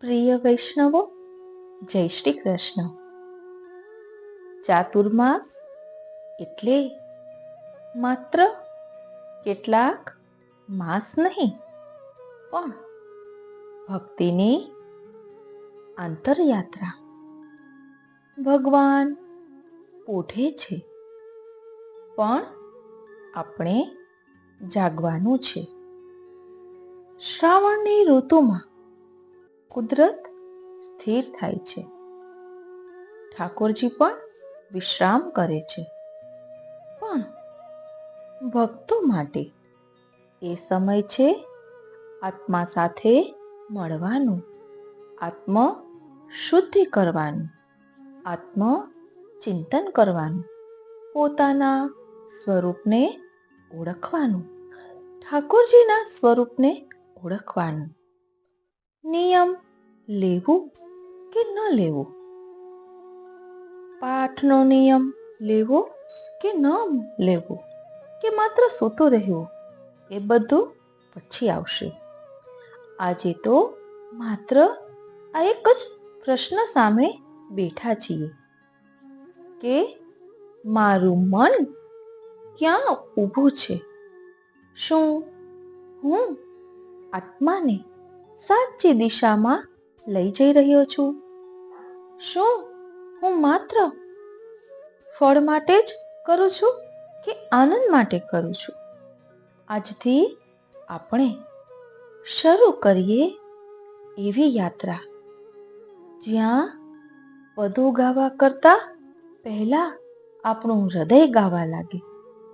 પ્રિય વૈષ્ણવો, જય શ્રી કૃષ્ણ. ચાતુર્માસ એટલે માત્ર કેટલાક માસ નહીં, પણ ભક્તિની આંતરયાત્રા. ભગવાન પોઢે છે, પણ આપણે જાગવાનું છે. શ્રાવણની ઋતુમાં કુદરત સ્થિર થાય છે. ઠાકોરજી પણ વિશ્રામ કરે છે. પણ ભક્તો માટે એ સમય છે આત્મા સાથે મળવાનું, આત્મ શુદ્ધિ કરવાનું, આત્મ ચિંતન કરવાનું, પોતાના સ્વરૂપને ઓળખવાનું, ઠાકોરજીના સ્વરૂપને ઓળખવાનું. નિયમ લેવું કે ન લેવું? પાઠનો નિયમ લેવો કે ન લેવો? કે માત્ર સૂતો રહેવું? એ બધું પછી આવશે. આજે તો માત્ર આ એક જ પ્રશ્ન સામે બેઠા છીએ. કે મારું મન ક્યાં ઊભું છે? શું હું આત્માને સાચી દિશામાં લઈ જઈ રહ્યો છું. શું? હું માત્ર ફળ માટે જ કરું છું કે આનંદ માટે કરું છું? આજથી આપણે શરૂ કરીએ એવી યાત્રા. જ્યાં પદો ગાવા કરતા પહેલા આપણું હૃદય ગાવા લાગે.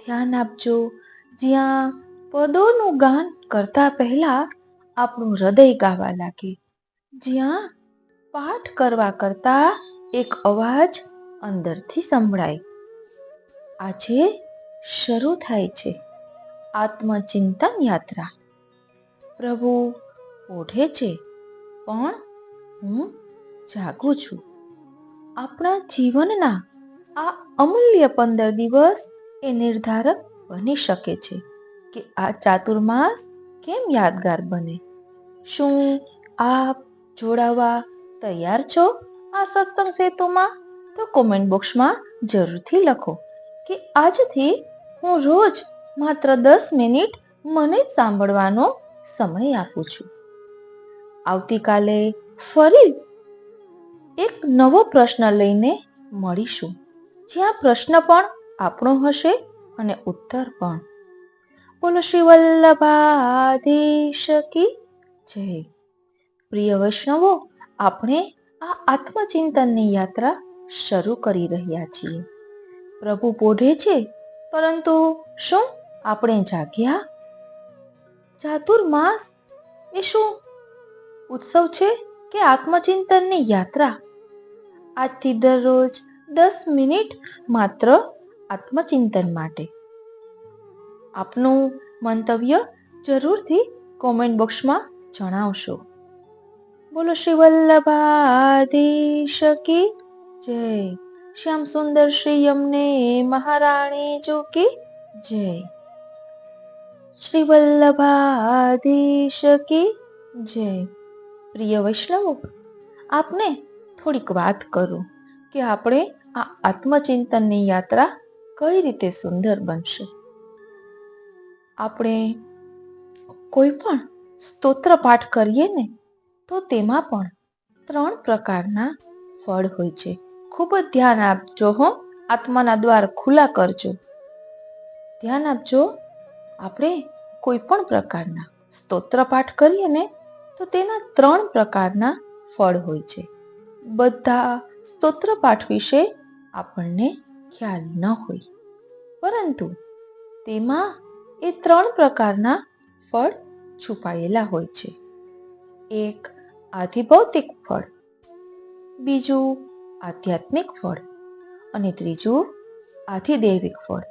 ધ્યાન આપજો. જ્યાં પદોનું ગાન કરતા પહેલા આપણું હૃદય ગાવા લાગે. જ્યાં પાઠ કરવા કરતા એક અવાજ અંદરથી સંભળાય. આજે શરૂ થાય છે આત્મચિંતન યાત્રા. પ્રભુ ઓઢે છે, પણ હું જાગું છું. આપણા જીવનના આ અમૂલ્ય પંદર દિવસ એ નિર્ધારક બની શકે છે કે આ ચાતુર્માસ કેમ યાદગાર બને? શું આપ જોડાવા તૈયાર છો? આ સત્સંગ સેતુમાં? તો કોમેન્ટ બોક્સમાં જરૂરથી લખો કે આજથી હું રોજ માત્ર દસ મિનિટ મને જ સાંભળવાનો સમય આપું છું. આવતીકાલે ફરી એક નવો પ્રશ્ન લઈને મળીશું. જ્યાં પ્રશ્ન પણ આપણો હશે અને ઉત્તર પણ. બોલો શ્રી વલ્લભાધીશ કી જય. પ્રિય વૈષ્ણવો, આપણે આ આત્મચિંતનની યાત્રા શરૂ કરી રહ્યા છીએ. પ્રભુ પોઢે છે, પરંતુ શું આપણે જાગ્યા? ચાતુર્માસ એ શું ઉત્સવ છે કે આત્મચિંતનની યાત્રા? આજથી દરરોજ દસ મિનિટ માત્ર આત્મચિંતન માટે. આપનું મંતવ્ય જરૂરથી કોમેન્ટ બોક્સમાં જણાવશો. બોલો શ્રી વલ્લભાધીશ કી જય શ્યામ સુંદર શ્રી અમને મહારાણી જો કી જય શ્રી વલ્લભાધીશ કી જય પ્રિય વૈષ્ણવો, આપને થોડીક વાત કરું કે આપણે આ આત્મચિંતનની યાત્રા કઈ રીતે સુંદર બનશે. આપણે કોઈ પણ સ્તોત્ર પાઠ કરીએ ને તો તેમાં પણ ત્રણ પ્રકારના ફળ હોય છે. ખૂબ જ ધ્યાન આપજો હો. આત્માના દ્વાર ખુલ્લા કરજો. ધ્યાન આપજો, આપણે કોઈ પણ પ્રકારના સ્તોત્ર પાઠ કરીએ ને, તો તેના ત્રણ પ્રકારના ફળ હોય છે. બધા સ્તોત્ર પાઠ વિશે આપણને ખ્યાલ ન હોય. પરંતુ તેમાં એ ત્રણ પ્રકારના ફળ છુપાયેલા હોય છે. એક આધિભૌતિક ફળ. બીજું, આધ્યાત્મિક ફળ. અને ત્રીજું, આધિદૈવિક ફળ.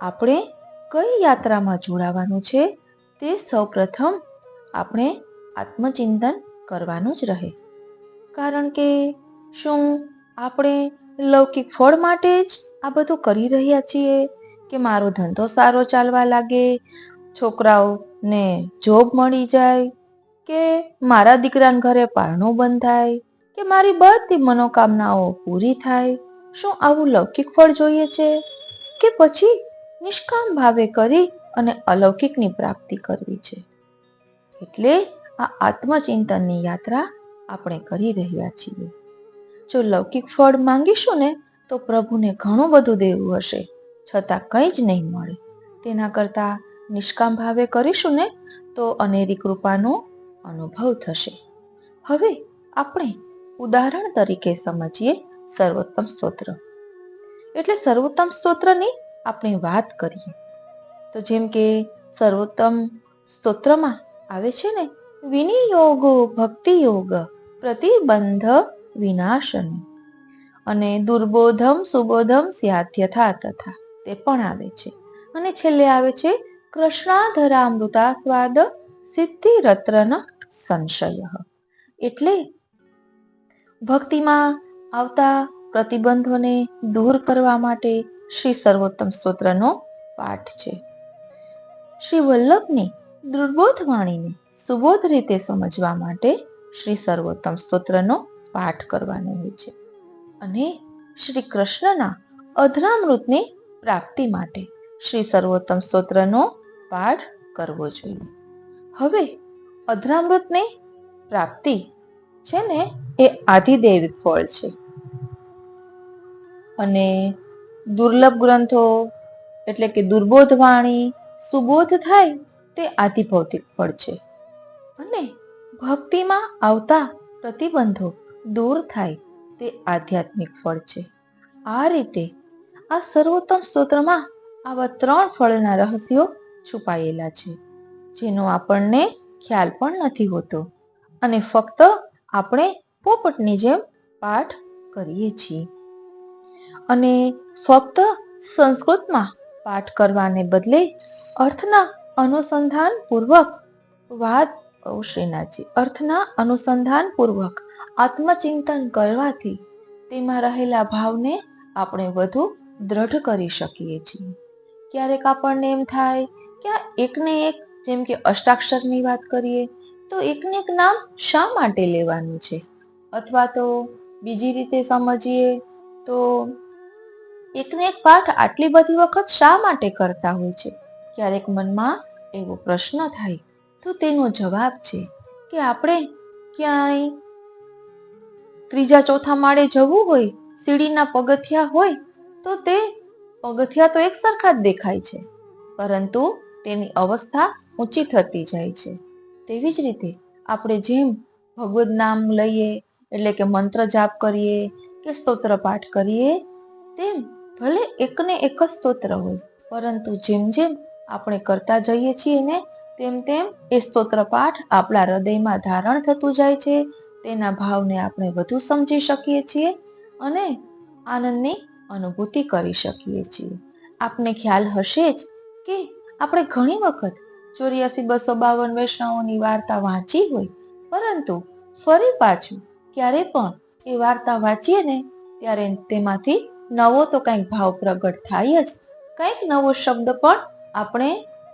આપણે કઈ યાત્રામાં જોડાવાનું છે તે સૌપ્રથમ આપણે આત્મચિંતન કરવાનું જ રહે. કારણ કે શું આપણે લૌકિક ફળ માટે જ આ બધું કરી રહ્યા છીએ? કે મારો ધંધો સારો ચાલવા લાગે, છોકરાઓને જોબ મળી જાય કે મારા દીકરાના ઘરે પારણું બંધાય, કે મારી બધી મનોકામનાઓ પૂરી થાય, શું આવું લૌકિક ફળ જોઈએ છે? કે પછી નિષ્કામ ભાવે કરી અને અલૌકિકની પ્રાપ્તિ કરવી છે? એટલે આ આત્મચિંતનની યાત્રા આપણે કરી રહ્યા છીએ. જો લૌકિક ફળ માંગીશું ને, તો પ્રભુને ઘણું બધું દેવું હશે, છતાં કંઈ જ નહીં મળે. તેના કરતાં નિષ્કામ ભાવે કરીશું ને, તો અનેરી કૃપાનો અનુભવ થશે. હવે આપણે ઉદાહરણ તરીકે સમજીએ સર્વોત્તમ સ્તોત્ર. એટલે સર્વોત્તમ સ્તોત્રની આપણે વાત કરીએ. તો જેમ કે સર્વોત્તમ સ્તોત્રમાં આવે છે ને, વિનિયોગો ભક્તિ યોગ પ્રતિબંધ વિનાશન. અને દુર્બોધમ સુબોધમ સ્યાધ્યથા તથા તે પણ આવે છે. અને છેલ્લે આવે છે કૃષ્ણાધરામૃતાસ્વાદ સિદ્ધિ રત્ન સંશય. એટલે ભક્તિમાં આવતા પ્રતિબંધોને દૂર કરવા માટે શ્રી સર્વોત્તમ સ્તોત્રનો પાઠ છે. શ્રી વલ્લભની દુર્બોધ વાણીને સુબોધ રીતે સમજવા માટે શ્રી સર્વોત્તમ સ્તોત્રનો પાઠ કરવાનો હોય છે. અને શ્રી કૃષ્ણના અધરામૃતની પ્રાપ્તિ માટે શ્રી સર્વોત્તમ સ્તોત્રનો પાઠ કરવો જોઈએ. હવે અધરામૃતની પ્રાપ્તિ છે ને એ આધિદૈવિક ફળ છે. અને દુર્લભ ગ્રંથો એટલે કે દુર્બોધ વાણી, સુબોધ થાય તે આધિભૌતિક ફળ છે. અને ભક્તિમાં આવતા પ્રતિબંધો દૂર થાય તે આધ્યાત્મિક ફળ છે. આ રીતે આ સર્વોત્તમ સ્તોત્રમાં આવા ત્રણ ફળના રહસ્યો છુપાયેલા છે, જેનો આપણને ખ્યાલ પણ નથી હોતો. અને ફક્ત આપણે પોપટની જેમ પાઠ કરીએ છીએ. અને ફક્ત સંસ્કૃતમાં પાઠ કરવાને બદલે અર્થના અનુસંધાન પૂર્વક વાત શ્રીનાથજી, અર્થના અનુસંધાન પૂર્વક આત્મચિંતન કરવાથી તેમાં રહેલા ભાવને આપણે વધુ દ્રઢ કરી શકીએ છીએ. ક્યારેક આપણને એમ થાય કે આ એકને એક જેમ કે અષ્ટાક્ષરની વાત કરીએ, તો એકને એક નામ શા માટે લેવાનું છે? અથવા તો બીજી રીતે સમજીએ, તો એકને એક પાઠ આટલી બધી વખત શા માટે કરતા હોય છે? ક્યારેક મનમાં એવો પ્રશ્ન થાય, તો તેનો જવાબ છે કે આપણે ક્યાંય ત્રીજા ચોથા માળે જવું હોય, સીડીના પગથિયા હોય, તો તે પગથિયા તો એક સરખા જ દેખાય છે. પરંતુ તેની અવસ્થા ઊંચી થતી જાય છે. તેવી જ રીતે આપણે જેમ ભગવદ નામ લઈએ, એટલે કે મંત્ર જાપ કરીએ, કે સ્તોત્ર પાઠ કરીએ, તેમ ભલે એકને એક જ સ્તોત્ર હોય, પરંતુ જેમ જેમ આપણે કરતા જઈએ છીએ ને, તેમ તેમ એ સ્તોત્ર પાઠ આપણા હૃદયમાં ધારણ થતું જાય છે. તેના ભાવને આપણે વધુ સમજી શકીએ છીએ અને આનંદની અનુભૂતિ કરી શકીએ છીએ. આપને ખ્યાલ હશે જ કે આપણે ઘણી વખત ચોર્યાસી બસો બાવન વૈષ્ણવોની વાર્તા વાંચી હોય, પરંતુ ફરી પાછું ક્યારે પણ એ વાર્તા વાંચીએ ને, ત્યારે તેમાંથી નવો તો કંઈક ભાવ પ્રગટ થાય જ. કંઈક નવો શબ્દ પણ આપણે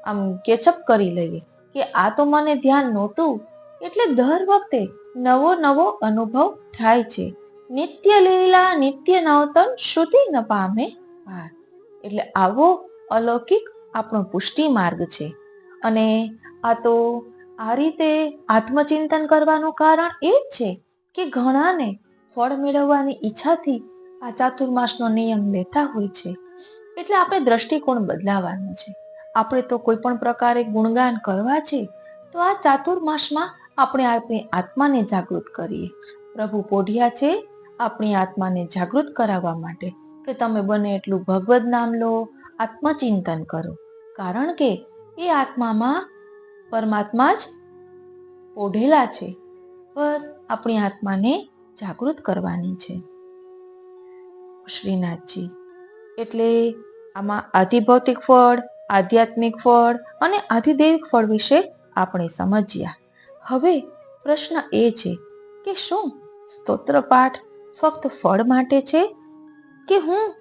આમ કેચઅપ કરી લઈએ કે આ તો મને ધ્યાન નહોતું, એટલે દર વખતે નવો નવો અનુભવ થાય છે. નિત્ય લીલા, નિત્ય નવતન શ્રુતિ ન પામે ભાર એટલે આવો અલૌકિક આપણો પુષ્ટિ માર્ગ છે. અને આ તો આ રીતે આત્મચિંતન કરવાનું કારણ એ જ છે કે ઘણાને ફળ મેળવવાની ઈચ્છાથી આ ચાતુર્માસનો નિયમ લેતા હોય છે. એટલે આપણે દ્રષ્ટિકોણ બદલાવાનો છે. આપણે તો કોઈ પણ પ્રકારે ગુણગાન કરવા છે, તો આ ચાતુર્માસમાં આપણે આપણી આત્માને જાગૃત કરીએ. પ્રભુ પોઢિયા છે આપણી આત્માને જાગૃત કરાવવા માટે કે તમે બને એટલું ભગવદ નામ લો, આત્મચિંતન કરો. કારણ કે એ આત્મામાં પરમાત્મા જ ઓઢેલા છે. બસ આપણી આત્માને જાગૃત કરવાની છે. શ્રીનાથજી, એટલે આમાં આધિભૌતિક ફળ, આધ્યાત્મિક ફળ અને આધિદૈવિક ફળ વિશે આપણે સમજ્યા. હવે પ્રશ્ન એ છે કે શું સ્તોત્ર પાઠ ફક્ત ફળ માટે છે કે હું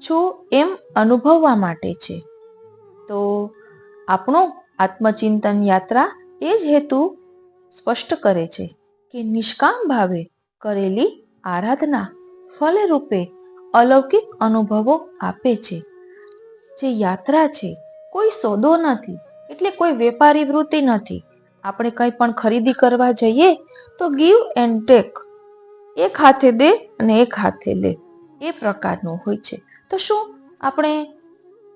છું એમ અનુભવવા માટે છે? તો આપણો આત્મચિંતન યાત્રા એ જ હેતુ સ્પષ્ટ કરે છે કે નિષ્કામ ભાવે કરેલી આરાધના ફલરૂપે અલૌકિક અનુભવો આપે છે. જે યાત્રા છે કોઈ સોદો નથી એટલે કોઈ વેપારી વૃત્તિ નથી. આપણે કંઈ પણ ખરીદી કરવા જઈએ તો ગીવ એન્ડ ટેક. એક હાથે દે અને એક હાથે લે. એ પ્રકારનું હોય છે. તો શું આપણે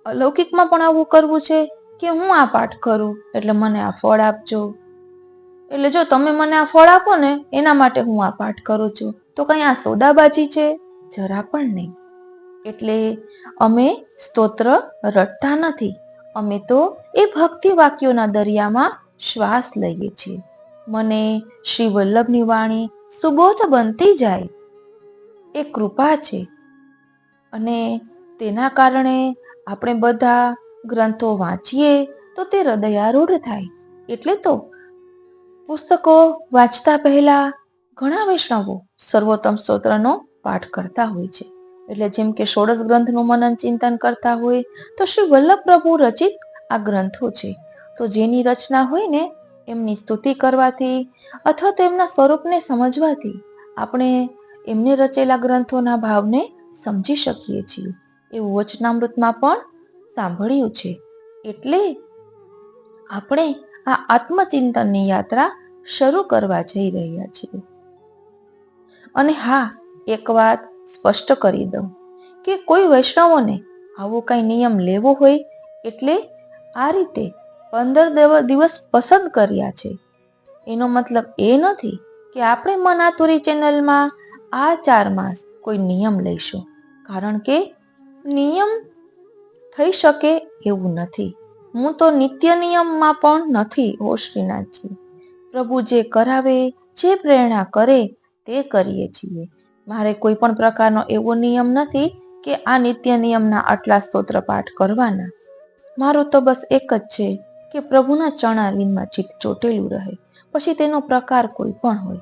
અલૌકિકમાં પણ આવું કરવું છે કે હું આ પાઠ કરું? એટલે મને આ ફળ આપજો. એટલે જો તમે મને આ ફળ આપો ને, એના માટે હું આ પાઠ કરું છું. તો કઈ આ સોદાબાજી છે? જરા પણ નહીં. એટલે અમે સ્તોત્ર રટતા નથી. અમે તો એ ભક્તિ વાક્યોના દરિયામાં શ્વાસ લઈએ છીએ. મને શ્રી વલ્લભની વાણી સુબોધ બનતી જાય. એ કૃપા છે. અને તેના કારણે આપણે બધા ગ્રંથો વાંચીએ તો તે હૃદયારૂઢ થાય. એટલે તો પુસ્તકો વાંચતા પહેલા ઘણા વૈષ્ણવો સર્વોત્તમ સ્તોત્રનો પાઠ કરતા હોય છે. એટલે જેમ કે ષોડશ ગ્રંથનું મનન ચિંતન કરતા હોય તો શ્રી વલ્લભ પ્રભુ રચિત આ ગ્રંથો છે. તો જેની રચના હોય ને એમની સ્તુતિ કરવાથી અથવા તો એમના સ્વરૂપને સમજવાથી આપણે એમને રચેલા ગ્રંથોના ભાવને સમજી શકીએ છીએ. એવું વચનામૃતમાં પણ સાંભળ્યું છે. એટલે આપણે આ આત્મચિંતનની યાત્રા શરૂ કરવા જઈ રહ્યા છીએ. અને હા, એક વાત સ્પષ્ટ કરી દઉં કે કોઈ વૈષ્ણવોને આવો કઈ નિયમ લેવો હોય એટલે આ રીતે પંદર દિવસ પસંદ કર્યા છે. એનો મતલબ એ નથી કે આપણે મનાતુરી ચેનલમાં આ ચાર માસ કોઈ નિયમ લઈશું. કારણ કે નિયમ થઈ શકે એવું નથી. હું તો નિત્ય નિયમમાં પણ નથી હો શ્રીનાથજી. પ્રભુ જે કરાવે, જે પ્રેરણા કરે, તે કરીએ છીએ. મારે કોઈ પણ પ્રકારનો એવો નિયમ નથી કે આ નિત્ય નિયમના આટલા સ્તોત્ર પાઠ કરવાના. મારું તો બસ એક જ છે કે પ્રભુના ચણાવીનમાં ચિત્ત ચોટેલું રહે. પછી તેનો પ્રકાર કોઈ પણ હોય.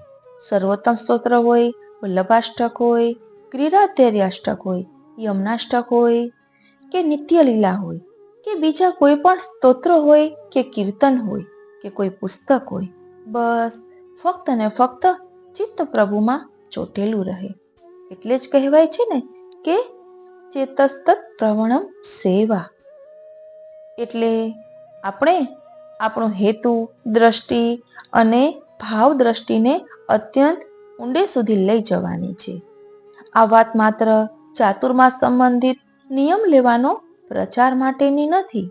સર્વોત્તમ સ્તોત્ર હોય, વલ્લભાષ્ટક હોય ક્રીડાધૈર્યાષ્ટક હોય યમનાષ્ટક હોય કે નિત્યલીલા હોય, કે બીજા કોઈ પણ સ્તોત્ર હોય કે કીર્તન હોય, કે કોઈ પુસ્તક હોય, બસ ફક્ત ને ફક્ત ચિત્ત પ્રભુમાં ચોટેલું રહે. એટલે જ કહેવાય છે ને કે ચેતસ્તત પ્રવણમ સેવા. એટલે આપણે આપણો હેતુ, દ્રષ્ટિ અને ભાવ દ્રષ્ટિને અત્યંત ઊંડે સુધી લઈ જવાની છે. આ વાત માત્ર ચાતુર્માસ સંબંધિત નિયમ લેવાનો પ્રચાર માટેની નથી.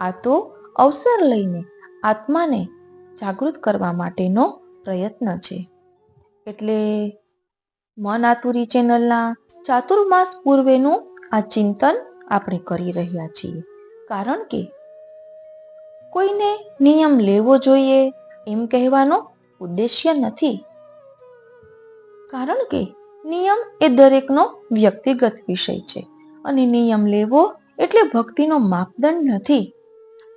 આ તો અવસર લઈને આત્માને જાગૃત કરવા માટેનો પ્રયત્ન છે. એટલે મન આતુરી ચેનલના ચાતુર્માસ પૂર્વેનું આ ચિંતન આપણે કરી રહ્યા છીએ. કારણ કે કોઈને નિયમ લેવો જોઈએ એમ કહેવાનો ઉદ્દેશ્ય નથી. કારણ કે નિયમ એ દરેકનો વ્યક્તિગત વિષય છે અને નિયમ લેવો એટલે ભક્તિનો માપદંડ નથી.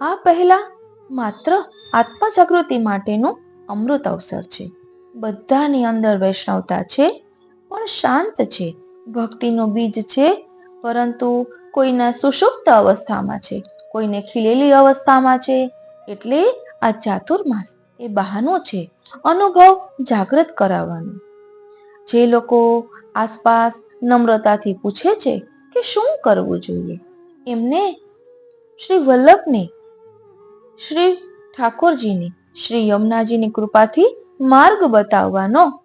આ પહેલા માત્ર આત્મા જાગૃતિ માટેનું અમૃત અવસર છે. બધાની અંદર વૈષ્ણવતા છે, પણ શાંત છે. ભક્તિનો બીજ છે, પરંતુ કોઈના સુષુપ્ત અવસ્થામાં છે, કોઈને ખીલેલી અવસ્થામાં છે. એટલે આ ચાતુર્માસ એ બહાનો છે, અનુભવ જાગૃત કરાવવાનો. જે લોકો આસપાસ નમ્રતાથી પૂછે છે કે શું કરવું જોઈએ. એમને શ્રી વલ્લભની, શ્રી ઠાકોરજીની, શ્રી યમુનાજીની કૃપાથી માર્ગ બતાવવાનો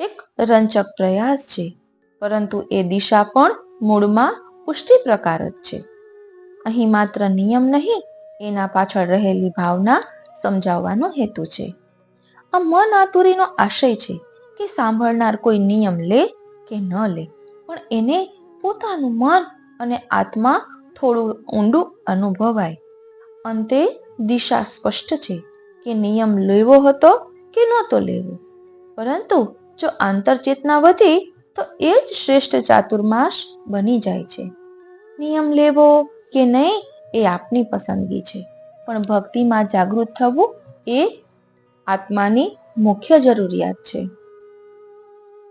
એક રંચક પ્રયાસ છે. પરંતુ એ દિશા પણ મૂળમાં પુષ્ટિ પ્રકાર જ છે. અહીં માત્ર નિયમ નહીં, એના પાછળ રહેલી ભાવના સમજાવવાનો હેતુ છે. આ મન આતુરીનો આશય છે કે સાંભળનાર કોઈ નિયમ લે કે ન લે. પણ એને પોતાનું મન અને આત્મા થોડું ઊંડું અનુભવાય. અંતે દિશા સ્પષ્ટ છે કે નિયમ લેવો હતો કે નહોતો લેવો. પરંતુ જો આંતરચેતના વધી, તો એ જ શ્રેષ્ઠ ચાતુર્માસ બની જાય છે. નિયમ લેવો કે નહીં એ આપની પસંદગી છે. પણ ભક્તિમાં જાગૃત થવું એ આત્માની મુખ્ય જરૂરિયાત છે.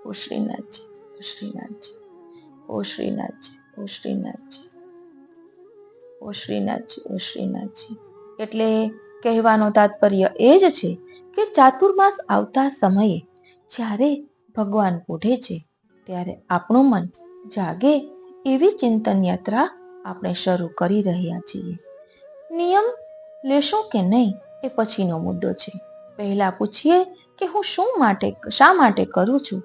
ઓ શ્રીનાથજી ઓ શ્રીનાથજી ઓ શ્રીનાથજી ઓ શ્રીનાથજી ઓ શ્રીનાથજી ઓ શ્રીનાથજી એટલે કહેવાનો તાત્પર્ય એ જ છે કે ચાતુર્માસ આવતા સમયે જ્યારે ભગવાન પૂઢે છે, ત્યારે આપણું મન જાગે એવી ચિંતન યાત્રા આપણે શરૂ કરી રહ્યા છીએ. નિયમ લેશો કે નહીં એ પછીનો મુદ્દો છે. પહેલા પૂછીએ કે હું શું માટે, શા માટે કરું છું?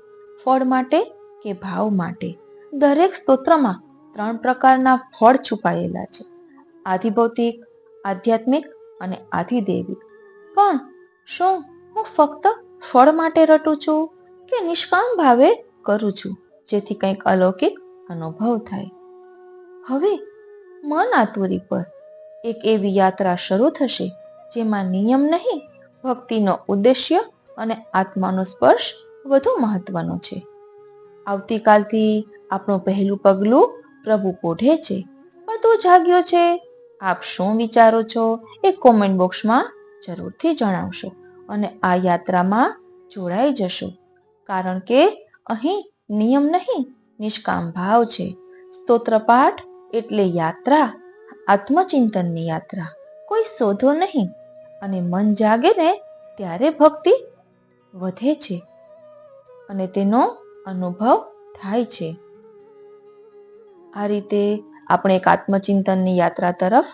ફળ માટે કે ભાવ માટે? દરેક સ્તોત્રમાં ત્રણ પ્રકારના ફળ છુપાયેલા છે. આધિભૌતિક, આધ્યાત્મિક અને આધિદેવી પણ શું હું ફક્ત ફળ માટે રટું છું કે નિષ્કામ ભાવે કરું છું, જેથી કંઈક અલૌકિક અનુભવ થાય? હવે, મન આતુરી પર એક એવી યાત્રા શરૂ થશે, જેમાં નિયમ નહીં, ભક્તિનો ઉદ્દેશ્ય અને આત્માનો સ્પર્શ વધુ મહત્વનો છે. આવતીકાલથી આપણું પહેલું પગલું પ્રભુ પોઢે છે. પણ તું જાગ્યો છે. આપ શું વિચારો છો એ કોમેન્ટ બોક્સમાં જરૂરથી જણાવશો અને આ યાત્રામાં જોડાઈ જશો. કારણ કે અહીં નિયમ નહીં, નિષ્કામ ભાવ છે. સ્તોત્રપાઠ એટલે યાત્રા, આત્મચિંતનની યાત્રા. કોઈ શોધો નહીં અને મન જાગે ને ત્યારે ભક્તિ વધે છે. અને તેનો અનુભવ થાય છે. આ રીતે આપણે એક આત્મચિંતનની યાત્રા તરફ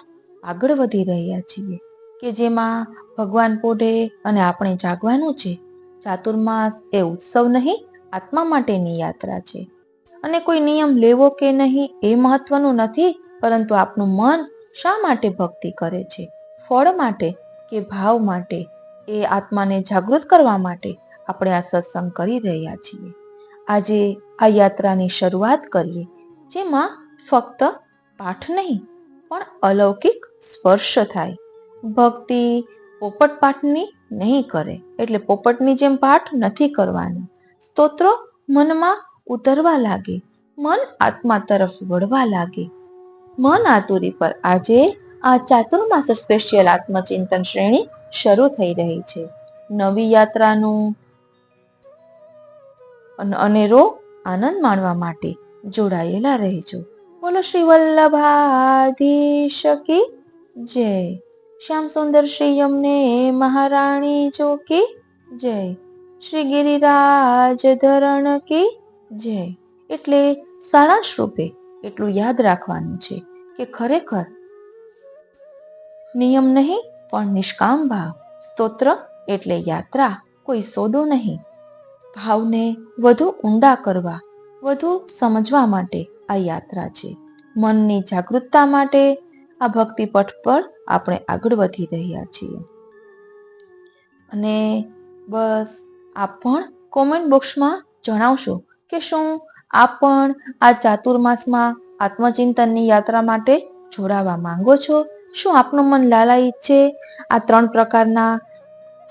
આગળ વધી રહ્યા છીએ કે જેમાં ભગવાન પોઢે અને આપણે જાગવાનું છે. ચાતુર્માસ એ ઉત્સવ નહીં, આત્મા માટેની યાત્રા છે. અને કોઈ નિયમ લેવો કે નહીં એ મહત્વનું નથી, પરંતુ આપણું મન શા માટે ભક્તિ કરે છે? ફળ માટે કે ભાવ માટે? એ આત્માને જાગૃત કરવા માટે? આપણે આ સત્સંગ કરી રહ્યા છીએ. આજે આ યાત્રાની શરૂઆત કરીએ, જેમાં ફક્ત પાઠ નહીં, પણ અલૌકિક સ્પર્શ થાય. ભક્તિ પોપટ પાઠની નહીં કરે, એટલે પોપટની જેમ પાઠ નથી કરવાનો. સ્તોત્રો મનમાં ઉતરવા લાગે, મન આત્મા તરફ વળવા લાગે. મન આતુરી પર આજે આ ચાતુર્માસ સ્પેશિયલ આત્મચિંતન શ્રેણી શરૂ થઈ રહી છે. નવી યાત્રાનું અન- અનેરો આનંદ માણવા માટે જોડાયેલા રહેજો. બોલો શ્રી વલ્લભાધીશ કી જય. શ્યામ સુંદર શ્રી અમને મહારાણી જો કી જય. શ્રી ગિરિરાજ ધરણ કી જય. એટલે સારાંશ રૂપે એટલું યાદ રાખવાનું છે કે ખરેખર નિયમ નહીં, પણ નિષ્કામ ભાવ, સ્તોત્ર એટલે યાત્રા, કોઈ સોદો નહીં. ભાવને વધુ ઊંડા કરવા, વધુ સમજવા માટે આ યાત્રા છે. મનની જાગૃતતા માટે આ ભક્તિ પથ પર આપણે આગળ વધી રહ્યા છીએ. અને બસ, આપ પણ કોમેન્ટ બોક્સમાં જણાવશો કે શું આપ પણ આ ચાતુર્માસમાં આત્મચિંતનની યાત્રા માટે જોડાવા માંગો છો? શું આપનું મન લાલાયિત છે? આ ત્રણ પ્રકારના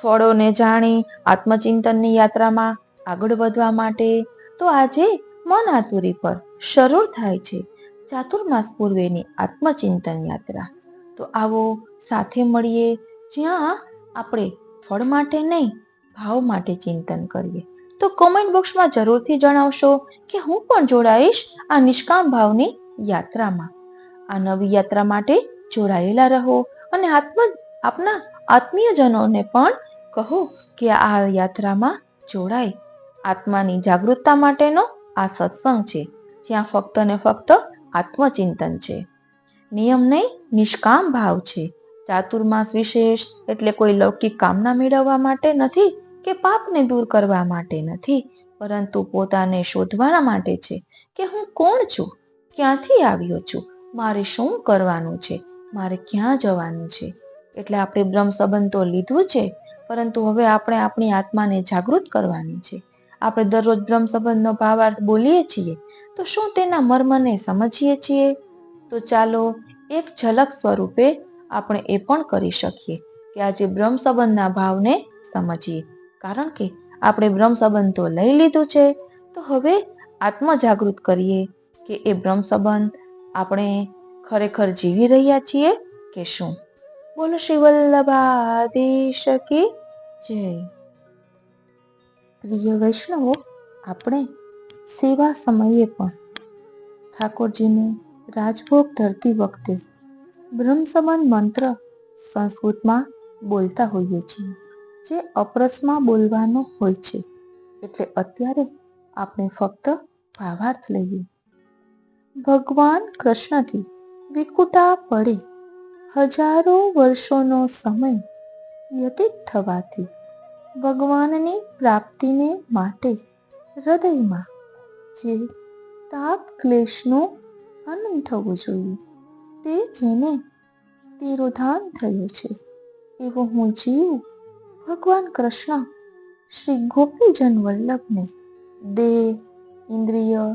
ફળોને જાણી આત્મચિંતનની યાત્રામાં આગળ વધવા માટે તો આજે મન આતુરી પર શરૂ થાય છે. ચાતુર્માસ પૂર્વેની આત્મચિંતન યાત્રા. તો આવો સાથે મળીએ, જ્યાં આપણે ફળ માટે નહીં, ભાવ માટે ચિંતન કરીએ. તો કોમેન્ટ બોક્સમાં જરૂરથી જણાવશો કે હું પણ જોડાઈશ આ નિષ્કામ ભાવની યાત્રામાં. આ નવી યાત્રા માટે જોડાયેલા રહો અને આત્મ, આપના આત્મીયજનોને પણ કહો કે આ યાત્રામાં જોડાય. આત્માની જાગૃતતા માટેનો આ સત્સંગ છે, જ્યાં ફક્ત ને ફક્ત આત્મચિંતન છે. નિયમ નહીં, નિષ્કામ ભાવ છે. ચાતુર્માસ વિશેષ એટલે કોઈ લૌકિક કામના મેળવવા માટે નથી કે પાપને દૂર કરવા માટે નથી, પરંતુ પોતાને શોધવાના માટે છે કે હું કોણ છું, ક્યાંથી આવ્યો છું, મારે શું કરવાનું છે, મારે ક્યાં જવાનું છે. એટલે આપણે બ્રહ્મ સંબંધ તો લીધું છે, પરંતુ હવે આપણે આપણી આત્માને જાગૃત કરવાની છે. આપણે દરરોજ બ્રહ્મ સંબંધનો ભાવાર્થ બોલીએ છીએ, તો શું તેના મર્મને સમજીએ છીએ? તો ચાલો એક ઝલક સ્વરૂપે આપણે એ પણ કરી શકીએ કે આજે બ્રહ્મ સંબંધના ભાવને સમજીએ. કારણ કે આપણે બ્રહ્મ સંબંધ તો લઈ લીધું છે, તો હવે આત્મ જાગૃત કરીએ કે એ બ્રહ્મ સંબંધ આપણે ખરેખર જીવી રહ્યા છીએ કે શું? બોલો શ્રી વલ્લભાધીશ કી જય. પ્રિય વૈષ્ણવો, આપણે સેવા સમયે પણ ઠાકોરજીને રાજભોગ ધરતી વખતે બ્રહ્મસમાન મંત્ર સંસ્કૃતમાં બોલતા હોઈએ છીએ, જે અપરસમાં બોલવાનો હોય છે. એટલે અત્યારે આપણે ફક્ત ભાવાર્થ લઈએ. ભગવાન કૃષ્ણથી વિકુટા પડે હજારો વર્ષોનો સમય વ્યતીત થવાથી ભગવાનની પ્રાપ્તિને માટે હૃદયમાં જે તાપ ક્લેશનું આનંદ થવું જોઈએ, તે જેને તિરોધાન થયું છે, એવો હું જીવ ભગવાન કૃષ્ણ શ્રી ગોપીજન વલ્લભને દેહ, ઇન્દ્રિય,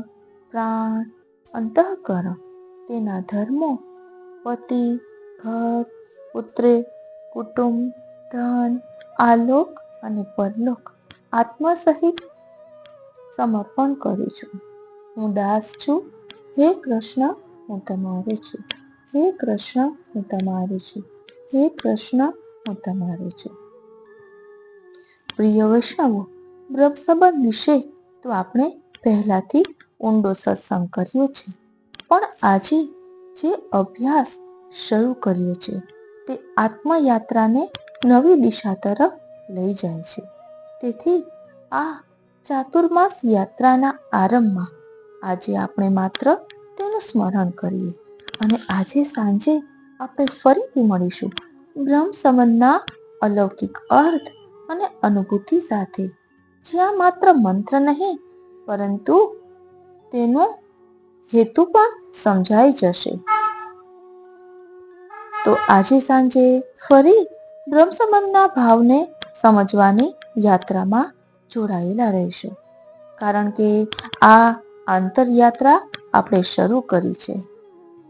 પ્રાણ, અંતઃકરણ, તેના ધર્મો, પતિ, ઘર, પુત્રે, કુટુંબ, ધન, આલોક અને પરલોક આત્મા સહિત સમર્પણ કરું છું. હું દાસ છું. હે કૃષ્ણ, હું તમારો છું. હે કૃષ્ણ, હું તમારો છું. હે કૃષ્ણ, હું તમારો છું. પ્રિય વૈષ્ણવો બ્રહ્મ સંબંધ વિશે તો આપણે પહેલાથી ઊંડો સત્સંગ કર્યો છે. પણ આજે જે અભ્યાસ શરૂ કર્યો છે તે આત્મયાત્રાને નવી દિશા તરફ લઈ જાય છે. તેથી આ ચાતુર્માસ યાત્રાના આરંભમાં આજે આપણે માત્ર તેનું સ્મરણ કરીએ અને આજે સાંજે આપણે ફરીથી મળીશું બ્રહ્મ સંબંધના અલૌકિક અર્થ અને અનુભૂતિ સાથે. જ્યાં માત્ર મંત્ર નહીં, પરંતુ તેનો હેતુ પણ સમજાઈ જશે. તો આજે સાંજે ફરી બ્રહ્મ સંબંધના ભાવને સમજવાની યાત્રામાં જોડાયેલા રહીશું. કારણ કે આ આંતરયાત્રા આપણે શરૂ કરી છે.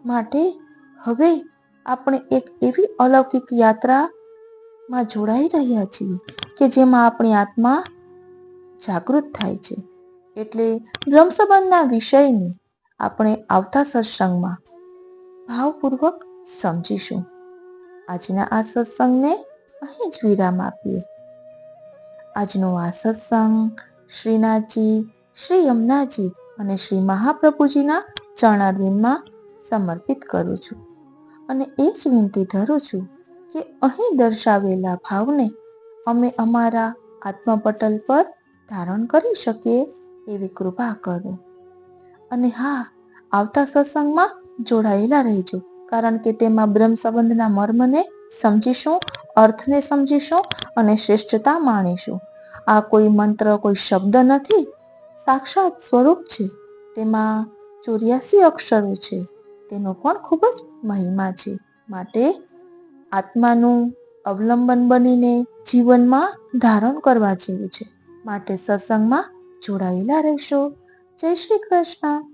માટે હવે આપણે એક એવી અલૌકિક યાત્રામાં જોડાઈ રહ્યા છીએ કે જેમાં આપણી આત્મા જાગૃત થાય છે. એટલે બ્રહ્મસંબંધના વિષયને આપણે આવતા સત્સંગમાં ભાવપૂર્વક સમજીશું. આજના આ સત્સંગને અહીં જ વિરામ આપીએ. આજનો આ સત્સંગ શ્રીનાથજી, શ્રી યમુનાજી અને શ્રી મહાપ્રભુજીના ચરણારવિંદમાં સમર્પિત કરું છું. અને એ જ વિનંતી ધરું છું કે અહીં દર્શાવેલા ભાવને અમે અમારા આત્મપટલ પર ધારણ કરી શકીએ એવી કૃપા કરો. અને હા, આવતા સત્સંગમાં જોડાયેલા રહેજો, કારણ કે તેમાં બ્રહ્મ સંબંધના મર્મને સમજીશું, અર્થને સમજીશું અને શ્રેષ્ઠતા માણીશું. આ કોઈ મંત્ર, કોઈ શબ્દ નથી. સાક્ષાત સ્વરૂપ છે. તેમાં ચોર્યાસી અક્ષરો છે. તેનો પણ ખૂબ જ મહિમા છે. માટે આત્માનું અવલંબન બનીને જીવનમાં ધારણ કરવા જેવું છે. માટે સત્સંગમાં જોડાયેલા રહેશો. જય શ્રી કૃષ્ણ.